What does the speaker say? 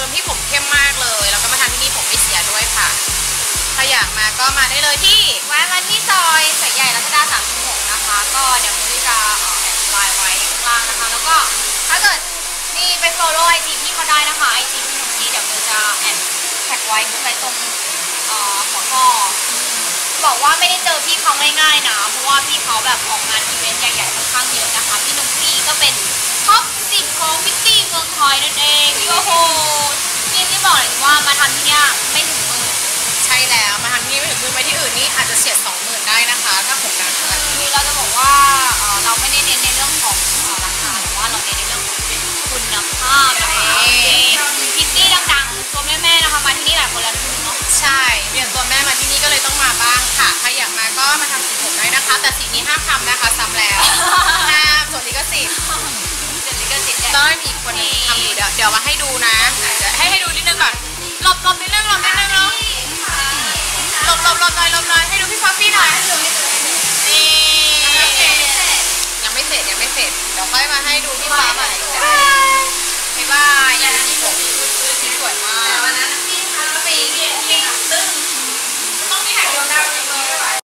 ดิมที่ผมเข้มมากเลย แล้วก็มาทำที่นี่ผมไม่เสียด้วยค่ะ ถ้าอยากมาก็มาได้เลยที่แวะมาที่ซอยสายใหญ่รัชดา36 นะคะ ก็เดี๋ยวมุ้ยจะเอ่อแอดไลน์ไว้ข้างล่างนะคะ แล้วก็ถ้าเกิดนี่ไป follow ไอจีพี่เขาได้นะคะไอจีพี่นุ๊กกี้เดี๋ยวมุ้ยจะแอดแท็กไว้ขึ้นไว้ตรงเอ่อหัวข้อบอกว่าไม่ได้เจอพี่เขาง่ายๆนะ เพราะว่าพี่เขาแบบออกงานอีเวนต์ใหญ่ๆค่อนข้างเยอะนะคะ พี่นุ๊กกี้ก็เป็นท็อป10ของพิตตี้เมืองไทยนั่นเองโอ้โห นี่อาจจะเฉียดสองหมื่นได้นะคะ ถ้าผมการทำคือเราจะบอกว่าเอ่อเราไม่ได้เน้นในเรื่องของเอ่อราคาแต่ว่าเราเน้นในเรื่องของคุณภาพนะคะพิตตี้ดังๆตัวแม่ๆนะคะมาที่นี่หลายคนแล้วเนาะใช่เรียนตัวแม่มาที่นี่ก็เลยต้องมาบ้างค่ะ ใครอยากมาก็มาทำสีผมได้นะคะ แต่สีนี้ห้ามทำนะคะซ้ำแล้วห้ามจดลิขสิทธิ์เดี๋ยวนี้ก็ติดต้องให้มีอีกคนหนึงทำอยู่เดี๋ยวเดี๋ยวมาให้ดูนะเดี๋ยวให้ให้ดูนิดนึงก่อนหลบหลบนิดนึง ให้ดูพี่ฟ้าใหม่